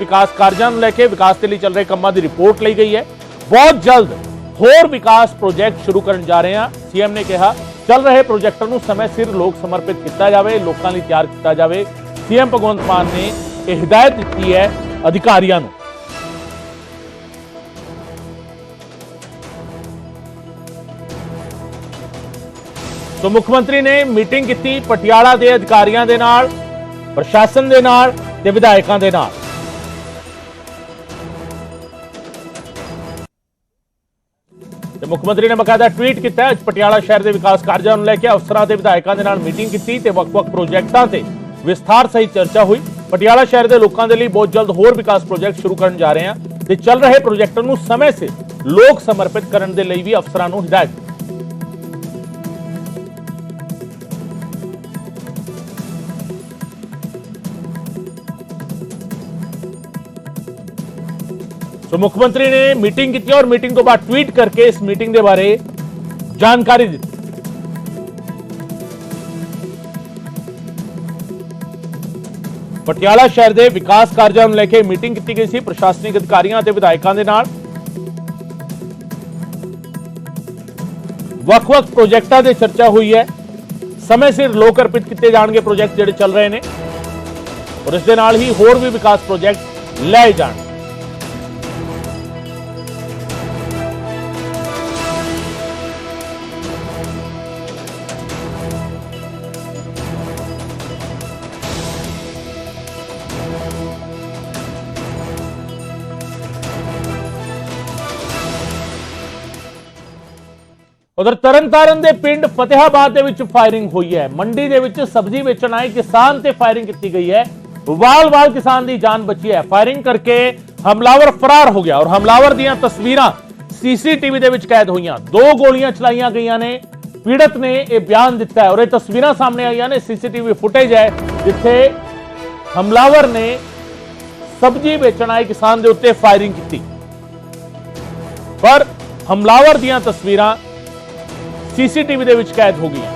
ਵਿਕਾਸ ਕਾਰਜਾਂ ਨੂੰ ਲੈ ਕੇ ਵਿਕਾਸ ਦੇ ਲਈ ਚੱਲ ਰਹੇ ਕੰਮਾਂ ਦੀ ਰਿਪੋਰਟ ਲਈ ਗਈ ਹੈ। ਬਹੁਤ ਜਲਦ ਹੋਰ ਵਿਕਾਸ ਪ੍ਰੋਜੈਕਟ ਸ਼ੁਰੂ ਕਰਨ ਜਾ ਰਹੇ ਹਾਂ। ਸੀਐਮ ਨੇ ਕਿਹਾ, ਚੱਲ ਰਹੇ ਪ੍ਰੋਜੈਕਟਾਂ ਨੂੰ ਸਮੇਂ ਸਿਰ ਲੋਕ ਸਮਰਪਿਤ ਕੀਤਾ ਜਾਵੇ, ਲੋਕਾਂ ਲਈ ਤਿਆਰ ਕੀਤਾ ਜਾਵੇ। ਸੀਐਮ ਭਗਵੰਤ ਮਾਨ ਨੇ ਇਹ ਹਦਾਇਤ ਦਿੱਤੀ ਹੈ ਅਧਿਕਾਰੀਆਂ ਨੂੰ। ਸੋ ਮੁੱਖ ਮੰਤਰੀ ਨੇ ਮੀਟਿੰਗ ਕੀਤੀ ਪਟਿਆਲਾ ਦੇ ਅਧਿਕਾਰੀਆਂ ਦੇ ਨਾਲ, ਪ੍ਰਸ਼ਾਸਨ ਦੇ ਨਾਲ ਤੇ ਵਿਧਾਇਕਾਂ ਦੇ ਨਾਲ। ਮੁੱਖ ਮੰਤਰੀ ਨੇ ਬਕਾਇਦਾ ਟਵੀਟ ਕੀਤਾ ਅੱਜ ਪਟਿਆਲਾ ਸ਼ਹਿਰ ਦੇ ਵਿਕਾਸ ਕਾਰਜਾਂ ਨੂੰ ਲੈ ਕੇ ਅਫਸਰਾਂ ਤੇ ਵਿਧਾਇਕਾਂ ਦੇ ਨਾਲ ਮੀਟਿੰਗ ਕੀਤੀ ਤੇ ਵੱਖ-ਵੱਖ ਪ੍ਰੋਜੈਕਟਾਂ ਤੇ ਵਿਸਥਾਰ ਸਹਿਤ ਚਰਚਾ ਹੋਈ। ਪਟਿਆਲਾ ਸ਼ਹਿਰ ਦੇ ਲੋਕਾਂ ਦੇ ਲਈ ਬਹੁਤ ਜਲਦ ਹੋਰ ਵਿਕਾਸ ਪ੍ਰੋਜੈਕਟ ਸ਼ੁਰੂ ਕਰਨ ਜਾ ਰਹੇ ਹਾਂ ਤੇ ਚੱਲ ਰਹੇ ਪ੍ਰੋਜੈਕਟਾਂ ਨੂੰ ਸਮੇਂ ਸਿਰ ਲੋਕ ਸਮਰਪਿਤ ਕਰਨ ਦੇ ਲਈ ਵੀ ਅਫਸਰਾਂ ਨੂੰ ਹਦਾਇਤ। ਸੋ ਮੁੱਖ ਮੰਤਰੀ ਨੇ ਮੀਟਿੰਗ ਕੀਤੀ ਔਰ ਮੀਟਿੰਗ ਤੋਂ ਬਾਅਦ ਟਵੀਟ ਕਰਕੇ ਇਸ ਮੀਟਿੰਗ ਦੇ ਬਾਰੇ ਜਾਣਕਾਰੀ ਦਿੱਤੀ ਪਟਿਆਲਾ ਸ਼ਹਿਰ ਦੇ ਵਿਕਾਸ ਕਾਰਜਾਂ ਨੂੰ ਲੈ ਕੇ ਮੀਟਿੰਗ ਕੀਤੀ ਗਈ ਸੀ ਪ੍ਰਸ਼ਾਸਨਿਕ ਅਧਿਕਾਰੀਆਂ ਅਤੇ ਵਿਧਾਇਕਾਂ ਦੇ ਨਾਲ ਵੱਖ-ਵੱਖ ਪ੍ਰੋਜੈਕਟਾਂ ਤੇ ਚਰਚਾ ਹੋਈ ਹੈ ਸਮੇਂ ਸਿਰ ਲੋਕ ਅਰਪਿਤ ਕੀਤੇ ਜਾਣਗੇ ਪ੍ਰੋਜੈਕਟ ਜਿਹੜੇ ਚੱਲ ਰਹੇ ਨੇ ਔਰ ਇਸ ਦੇ ਨਾਲ ਹੀ ਹੋਰ ਵੀ ਵਿਕਾਸ ਪ੍ਰੋਜੈਕਟ ਲਏ ਜਾਣ ਉਧਰ ਤਰਨਤਾਰਨ ਦੇ ਪਿੰਡ ਫਤਿਹਾਬਾਦ ਦੇ ਵਿੱਚ ਫਾਇਰਿੰਗ ਹੋਈ ਹੈ। ਮੰਡੀ ਦੇ ਵਿੱਚ ਸਬਜ਼ੀ ਵੇਚਣ ਆਏ ਕਿਸਾਨ ਤੇ ਫਾਇਰਿੰਗ ਕੀਤੀ ਗਈ ਹੈ। ਵਾਲ-ਵਾਲ ਕਿਸਾਨ ਦੀ ਜਾਨ ਬਚੀ ਹੈ। ਫਾਇਰਿੰਗ ਕਰਕੇ ਹਮਲਾਵਰ ਫਰਾਰ ਹੋ ਗਿਆ ਔਰ ਹਮਲਾਵਰ ਦੀਆਂ ਤਸਵੀਰਾਂ ਸੀਸੀਟੀਵੀ ਦੇ ਵਿੱਚ ਕੈਦ ਹੋਈਆਂ। ਦੋ ਗੋਲੀਆਂ ਚਲਾਈਆਂ ਗਈਆਂ ਨੇ। ਪੀੜਤ ਨੇ ਇਹ ਬਿਆਨ ਦਿੱਤਾ ਹੈ ਔਰ ਇਹ ਤਸਵੀਰਾਂ ਸਾਹਮਣੇ ਆਈਆਂ ਨੇ। ਸੀਸੀਟੀਵੀ ਫੁਟੇਜ ਹੈ ਜਿੱਥੇ ਹਮਲਾਵਰ ਨੇ ਸਬਜ਼ੀ ਵੇਚਣ ਆਏ ਕਿਸਾਨ ਦੇ ਉੱਤੇ ਫਾਇਰਿੰਗ ਕੀਤੀ। ਪਰ ਹਮਲਾਵਰ ਦੀਆਂ ਤਸਵੀਰਾਂ ਸੀਸੀਟੀਵੀ ਦੇ ਵਿੱਚ ਕੈਦ ਹੋ ਗਈਆਂ।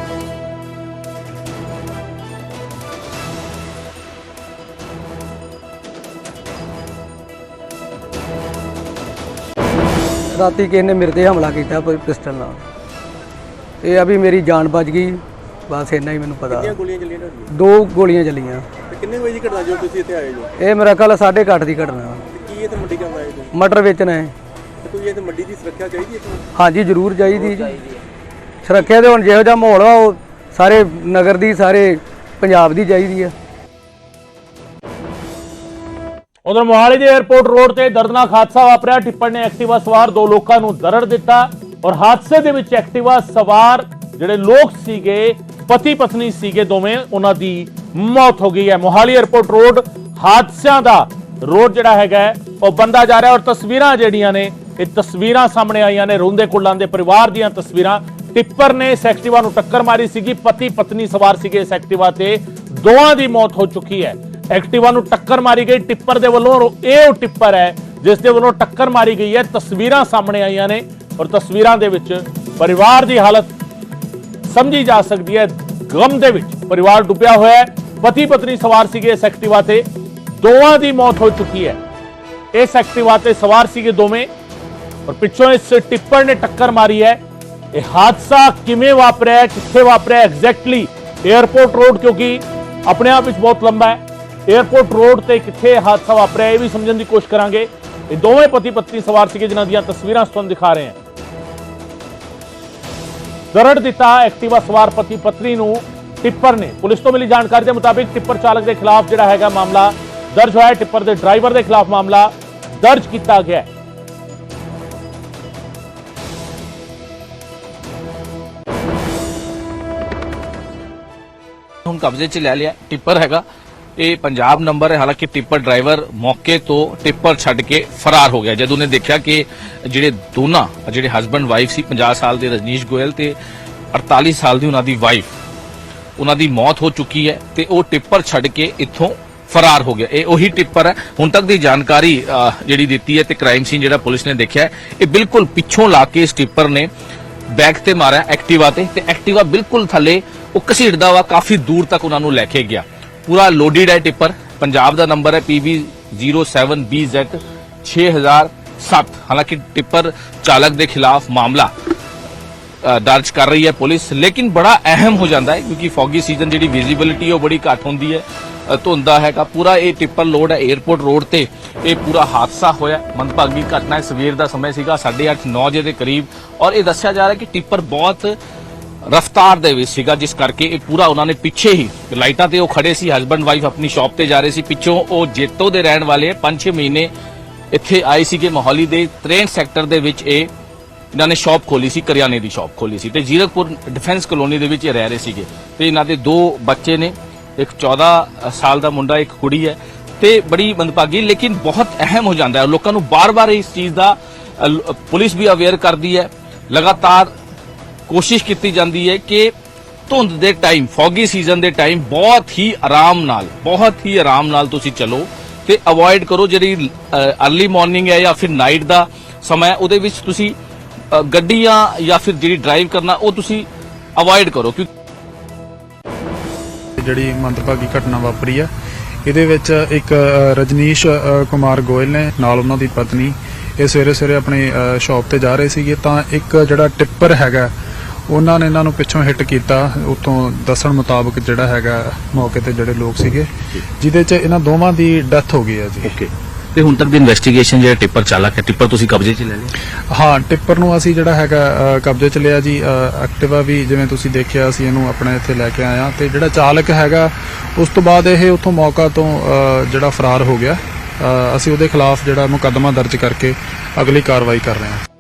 ਰਾਤੀ ਕਿਸੇ ਨੇ ਮੇਰੇ ਤੇ ਹਮਲਾ ਕੀਤਾ ਕੋਈ ਪਿਸਟਲ ਨਾਲ। ਇਹ ਆ ਵੀ ਮੇਰੀ ਜਾਨ ਬਚ ਗਈ ਬਸ ਇੰਨਾ ਹੀ ਮੈਨੂੰ ਪਤਾ। ਕਿੰਨੀਆਂ ਗੋਲੀਆਂ ਚੱਲੀਆਂ ਤੁਹਾਡੀਆਂ? ਦੋ ਗੋਲੀਆਂ ਚੱਲੀਆਂ। ਤੇ ਕਿੰਨੇ ਵਜੇ ਦੀ ਘਟਨਾ ਜੋ ਤੁਸੀਂ ਇੱਥੇ ਆਏ ਜੋ ਇਹ ਮੇਰਾ ਕੱਲ 8:30 ਦੀ ਘਟਨਾ। ਤੇ ਕੀ ਇੱਥੇ ਮੰਡੀ ਕਰਨ ਆਏ ਜੋ ਮਟਰ ਵੇਚਣਾ ਹੈ। ਤੇ ਤੁਸੀਂ ਇੱਥੇ ਮੰਡੀ ਦੀ ਸੁਰੱਖਿਆ ਚਾਹੀਦੀ ਹੈ ਤੁਹਾਨੂੰ ਹਾਂਜੀ ਜ਼ਰੂਰ ਚਾਹੀਦੀ ਜੀ। ਸੁਰੱਖਿਆ ਦੇ ਹੁਣ ਜਿਹੋ ਜਿਹਾ ਮਾਹੌਲ ਆ ਉਹ ਸਾਰੇ ਨਗਰ ਦੀ, ਸਾਰੇ ਪੰਜਾਬ ਦੀ ਚਾਹੀਦੀ ਆ। ਉਧਰ ਮੋਹਾਲੀ ਦੇ 에ਅਰਪੋਰਟ ਰੋਡ ਤੇ ਦਰਦਨਾਕ ਹਾਦਸਾ ਵਾਪਰਿਆ। ਟਿੱਪਰ ਨੇ ਐਕਟਿਵਾ ਸਵਾਰ ਦੋ ਲੋਕਾਂ ਨੂੰ ਦਰੜ ਦਿੱਤਾ ਔਰ ਹਾਦਸੇ ਦੇ ਵਿੱਚ ਐਕਟਿਵਾ ਸਵਾਰ ਜਿਹੜੇ ਲੋਕ ਸੀਗੇ, ਪਤੀ ਪਤਨੀ ਸੀਗੇ ਦੋਵੇਂ, ਉਹਨਾਂ ਦੀ ਮੌਤ ਹੋ ਗਈ ਹੈ। ਮੋਹਾਲੀ 에ਅਰਪੋਰਟ ਰੋਡ ਹਾਦਸਿਆਂ ਦਾ ਰੋਡ ਜਿਹੜਾ ਹੈਗਾ ਉਹ ਬੰਦਾ ਜਾ ਰਿਹਾ ਔਰ ਤਸਵੀਰਾਂ ਜਿਹੜੀਆਂ ਨੇ, ਇਹ ਤਸਵੀਰਾਂ ਸਾਹਮਣੇ ਆਈਆਂ ਨੇ। ਰੋਂਦੇ ਕੁੱਲਾਂ ਦੇ ਪਰਿਵਾਰ ਦੀਆਂ ਤਸਵੀਰਾਂ ਟਿੱਪਰ ਨੇ ਇਸ ਐਕਟਿਵਾ ਨੂੰ ਟੱਕਰ ਮਾਰੀ ਸੀਗੀ, ਪਤੀ ਪਤਨੀ ਸਵਾਰ ਸੀਗੇ ਇਸ ਐਕਟਿਵਾ ਤੇ। ਦੋਵਾਂ ਦੀ ਮੌਤ ਹੋ ਚੁੱਕੀ ਹੈ। ਐਕਟਿਵਾ ਨੂੰ ਟੱਕਰ ਮਾਰੀ ਗਈ, ਟਿੱਪਰ ਦੇ ਵੱਲੋਂ ਇਹ ਉਹ ਟਿੱਪਰ ਹੈ, ਜਿਸ ਦੇ ਵੱਲੋਂ ਟੱਕਰ ਮਾਰੀ ਗਈ ਹੈ। ਤਸਵੀਰਾਂ ਸਾਹਮਣੇ ਆਈਆਂ ਨੇ ਔਰ ਤਸਵੀਰਾਂ ਦੇ ਵਿੱਚ ਪਰਿਵਾਰ ਦੀ ਹਾਲਤ ਸਮਝੀ ਜਾ ਸਕਦੀ ਹੈ। ਗਮ ਦੇ ਵਿੱਚ ਪਰਿਵਾਰ ਡੁੱਬਿਆ ਹੋਇਆ ਹੈ। ਪਤੀ ਪਤਨੀ ਸਵਾਰ ਸੀਗੇ ਇਸ ਐਕਟਿਵਾ ਤੇ। ਦੋਵਾਂ ਦੀ ਮੌਤ ਹੋ ਚੁੱਕੀ ਹੈ। ਇਸ ਐਕਟਿਵਾ ਤੇ ਸਵਾਰ ਸੀਗੇ ਦੋਵੇਂ। ਔਰ ਪਿੱਛੋਂ ਇਸ ਟਿੱਪਰ ਨੇ ਟੱਕਰ ਮਾਰੀ ਹੈ। ਇਹ ਹਾਦਸਾ ਕਿਵੇਂ ਵਾਪਰਿਆ ਹੈ ਕਿੱਥੇ ਵਾਪਰਿਆ ਐਗਜ਼ੈਕਟਲੀ 에ਅਰਪੋਰਟ ਰੋਡ ਕਿਉਂਕਿ ਆਪਣੇ ਆਪ ਵਿੱਚ ਬਹੁਤ ਲੰਬਾ ਹੈ 에ਅਰਪੋਰਟ ਰੋਡ ਤੇ ਕਿੱਥੇ ਇਹ ਹਾਦਸਾ ਵਾਪਰਿਆ ਇਹ ਵੀ ਸਮਝਣ ਦੀ ਕੋਸ਼ਿਸ਼ ਕਰਾਂਗੇ ਇਹ ਦੋਵੇਂ ਪਤੀ ਪਤਨੀ ਸਵਾਰ ਸੀਗੇ ਜਿਨ੍ਹਾਂ ਦੀਆਂ ਤਸਵੀਰਾਂ ਤੁਹਾਨੂੰ ਦਿਖਾ ਰਹੇ ਹਾਂ ਦਰੜ ਦਿੱਤਾ ਐਕਟਿਵਾ ਸਵਾਰ ਪਤੀ ਪਤਨੀ ਨੂੰ ਟਿੱਪਰ ਨੇ ਪੁਲਿਸ ਤੋਂ ਮਿਲੀ ਜਾਣਕਾਰੀ ਦੇ ਮੁਤਾਬਿਕ ਟਿੱਪਰ ਚਾਲਕ ਦੇ ਖਿਲਾਫ ਜਿਹੜਾ ਹੈਗਾ ਮਾਮਲਾ ਦਰਜ ਹੋਇਆ ਹੈ ਟਿੱਪਰ ਦੇ ਡਰਾਈਵਰ ਦੇ ਖਿਲਾਫ ਮਾਮਲਾ ਦਰਜ ਕੀਤਾ ਗਿਆ ਹੈ ਹੁਣ ਕਬਜ਼ੇ 'ਚ ਲੈ ਲਿਆ, ਟਿੱਪਰ ਹੈਗਾ। ਇਹ ਪੰਜਾਬ ਨੰਬਰ ਹੈ, ਹਾਲਾਂਕਿ ਟਿੱਪਰ ਡਰਾਈਵਰ ਮੌਕੇ ਤੋਂ ਟਿੱਪਰ ਛੱਡ ਕੇ ਫਰਾਰ ਹੋ ਗਿਆ। ਜਦੋਂ ਉਹਨੇ ਦੇਖਿਆ ਕਿ ਜਿਹੜੇ ਦੋਨਾਂ, ਜਿਹੜੇ ਹਸਬੰਡ ਵਾਈਫ ਸੀ 50 ਸਾਲ ਦੇ ਰਜਨੀਸ਼ ਗੋਇਲ ਤੇ 48 ਸਾਲ ਦੀ ਉਹਨਾਂ ਦੀ ਵਾਈਫ ਉਹਨਾਂ ਦੀ ਮੌਤ ਹੋ ਚੁੱਕੀ ਹੈ ਤੇ ਉਹ ਟਿੱਪਰ ਛੱਡ ਕੇ ਇੱਥੋਂ ਫਰਾਰ ਹੋ ਗਿਆ। ਇਹ ਉਹੀ ਟਿੱਪਰ ਹੈ। ਹੁਣ ਤੱਕ ਦੀ ਜਾਣਕਾਰੀ ਜਿਹੜੀ ਦਿੱਤੀ ਹੈ ਤੇ ਕ੍ਰਾਈਮ ਸੀਨ ਜਿਹੜਾ ਪੁਲਿਸ ਨੇ ਦੇਖਿਆ ਇਹ ਬਿਲਕੁਲ ਪਿੱਛੋਂ ਲਾ ਕੇ ਇਸ ਟਿੱਪਰ ਨੇ ਬੈਕ ਤੇ ਮਾਰਿਆ, ਐਕਟਿਵਾ ਤੇ ਤੇ ਐਕਟਿਵਾ ਬਿਲਕੁਲ ਥੱਲੇ ਉਹ ਘਸੀੜਦਾ ਵਾ, ਕਾਫੀ ਦੂਰ ਤੱਕ ਉਹਨਾਂ ਨੂੰ ਲੈ ਕੇ ਗਿਆ। ਪੂਰਾ ਲੋਡਡ ਹੈ ਟਿੱਪਰ। ਪੰਜਾਬ ਦਾ ਨੰਬਰ ਹੈ PB 07BZ 6007 ਹਾਲਾਂਕਿ ਟਿੱਪਰ ਚਾਲਕ ਦੇ ਖਿਲਾਫ ਮਾਮਲਾ ਦਰਜ ਕਰ ਰਹੀ ਹੈ ਪੁਲਿਸ। ਲੇਕਿਨ ਬੜਾ ਅਹਿਮ ਹੋ ਜਾਂਦਾ ਹੈ, ਕਿਉਂਕਿ ਫੌਗੀ ਸੀਜ਼ਨ ਜਿਹੜੀ ਵਿਜ਼ਿਬਿਲਿਟੀ ਉਹ ਬੜੀ ਘੱਟ ਹੁੰਦੀ ਹੈ। ਧੁੰਦਾ ਹੈਗਾ। ਪੂਰਾ ਇਹ ਟਿੱਪਰ ਲੋਡ ਹੈ 에어ਪੋਰਟ ਰੋਡ ਤੇ। ਇਹ ਪੂਰਾ ਹਾਦਸਾ ਹੋਇਆ। ਮੰਦਭਾਗੀ ਘਟਨਾ ਹੈ। ਸਵੇਰ ਦਾ ਸਮਾਂ ਸੀਗਾ 8:30 9 ਵਜੇ ਦੇ ਕਰੀਬ। ਔਰ ਇਹ ਦੱਸਿਆ ਜਾ ਰਿਹਾ ਕਿ ਟਿੱਪਰ ਬਹੁਤ ਰਫਤਾਰ ਦੇ ਵਿੱਚ ਸੀਗਾ, ਜਿਸ ਕਰਕੇ ਇਹ ਪੂਰਾ ਉਹਨਾਂ ਨੇ ਪਿੱਛੇ ਹੀ ਲਾਈਟਾਂ ਤੇ ਉਹ ਖੜੇ ਸੀ ਹਸਬੰਡ ਵਾਈਫ ਆਪਣੀ ਸ਼ਾਪ ਤੇ ਜਾ ਰਹੇ ਸੀ। ਪਿੱਛੋਂ ਉਹ ਜੇਤੋ ਦੇ ਰਹਿਣ ਵਾਲੇ 5-6 ਮਹੀਨੇ ਇੱਥੇ ਆਏ ਸੀਗੇ ਮੋਹਾਲੀ ਦੇ 63 ਸੈਕਟਰ ਦੇ ਵਿੱਚ ਇਹ ਇਹਨਾਂ ਨੇ ਸ਼ਾਪ ਖੋਲੀ ਸੀ, ਕਰਿਆਨੇ ਦੀ ਸ਼ਾਪ ਖੋਲੀ ਸੀ। ਤੇ ਜੀਰਕਪੁਰ ਡਿਫੈਂਸ ਕਲੋਨੀ ਦੇ ਵਿੱਚ ਇਹ ਰਹਿ ਰਹੇ ਸੀਗੇ। ਤੇ ਇਹਨਾਂ ਦੇ ਦੋ ਬੱਚੇ ਨੇ, ਇੱਕ 14 ਸਾਲ ਦਾ ਮੁੰਡਾ, ਇੱਕ ਕੁੜੀ ਹੈ। ਤੇ ਬੜੀ ਮੰਦਭਾਗੀ, ਲੇਕਿਨ ਬਹੁਤ ਅਹਿਮ ਹੋ ਜਾਂਦਾ ਹੈ। ਲੋਕਾਂ ਨੂੰ ਬਾਰ-ਬਾਰ ਇਸ ਚੀਜ਼ ਦਾ ਪੁਲਿਸ ਵੀ ਅਵੇਅਰ ਕਰਦੀ ਹੈ। ਲਗਾਤਾਰ ਕੋਸ਼ਿਸ਼ ਕੀਤੀ ਜਾਂਦੀ ਹੈ ਕਿ ਧੁੰਦ ਦੇ ਟਾਈਮ ਫੌਗੀ ਸੀਜ਼ਨ ਦੇ ਟਾਈਮ ਬਹੁਤ ਹੀ ਆਰਾਮ ਨਾਲ, ਬਹੁਤ ਹੀ ਆਰਾਮ ਨਾਲ ਤੁਸੀਂ ਚਲੋ ਤੇ ਅਵੋਇਡ ਕਰੋ ਜਿਹੜੀ ਅਰਲੀ ਮਾਰਨਿੰਗ ਹੈ ਜਾਂ ਫਿਰ ਨਾਈਟ ਦਾ ਸਮਾਂ ਹੈ, ਉਹਦੇ ਵਿੱਚ ਤੁਸੀਂ ਗੱਡੀਆਂ ਜਾਂ ਫਿਰ ਜਿਹੜੀ ਡਰਾਈਵ ਕਰਨਾ, ਉਹ ਤੁਸੀਂ ਅਵੋਇਡ ਕਰੋ ਕਿਉਂਕਿ ਜਿਹੜੀ ਮੰਦਭਾਗੀ ਘਟਨਾ ਵਾਪਰੀ ਹੈ, ਇਹਦੇ ਵਿੱਚ ਇੱਕ ਰਜਨੀਸ਼ ਕੁਮਾਰ ਗੋਇਲ ਨੇ ਨਾਲ ਉਹਨਾਂ ਦੀ ਪਤਨੀ, ਇਹ ਸਵੇਰੇ ਸਵੇਰੇ ਆਪਣੀ ਸ਼ਾਪ ਤੇ ਜਾ ਰਹੇ ਸੀਗੇ, ਤਾਂ ਇੱਕ ਜਿਹੜਾ ਟਿੱਪਰ ਹੈਗਾ ਉਹਨਾਂ ਨੇ ਇਹਨਾਂ ਨੂੰ ਪਿੱਛੋਂ ਹਿੱਟ ਕੀਤਾ ਉਤੋਂ ਦੱਸਣ ਮੁਤਾਬਕ ਜਿਹੜਾ ਹੈਗਾ ਮੌਕੇ ਤੇ ਜਿਹੜੇ ਲੋਕ ਸੀਗੇ ਜਿਹਦੇ 'ਚ ਇਹਨਾਂ ਦੋਵਾਂ ਦੀ ਡੈਥ ਹੋ ਗਈ ਹੈ ਜੀ। ਓਕੇ ਤੇ ਹੁਣ ਤੱਕ ਦੀ ਇਨਵੈਸਟੀਗੇਸ਼ਨ ਜਿਹੜਾ ਟਿੱਪਰ ਚਾਲਕ ਹੈ ਟਿੱਪਰ ਤੁਸੀਂ ਕਬਜ਼ੇ 'ਚ ਲੈ ਲਿਆ? ਹਾਂ ਟਿੱਪਰ ਨੂੰ ਅਸੀਂ ਜਿਹੜਾ ਹੈਗਾ ਅ, ਕਬਜ਼ੇ 'ਚ ਲਿਆ ਜੀ ਐਕਟਿਵਾ ਵੀ ਜਿਵੇਂ ਤੁਸੀਂ ਦੇਖਿਆ ਅਸੀਂ ਇਹਨੂੰ ਆਪਣੇ ਇੱਥੇ ਲੈ ਕੇ ਆਏ ਹਾਂ ਤੇ ਜਿਹੜਾ ਚਾਲਕ ਹੈਗਾ ਉਸ ਤੋਂ ਬਾਅਦ ਇਹ ਉੱਥੋਂ ਮੌਕਾ ਤੋਂ ਅ, ਜਿਹੜਾ ਫਰਾਰ ਹੋ ਗਿਆ। ਅ, ਅਸੀਂ ਉਹਦੇ ਖਿਲਾਫ ਜਿਹੜਾ ਮੁਕੱਦਮਾ ਦਰਜ ਕਰਕੇ ਅਗਲੀ ਕਾਰਵਾਈ ਕਰ ਰਹੇ ਹਾਂ।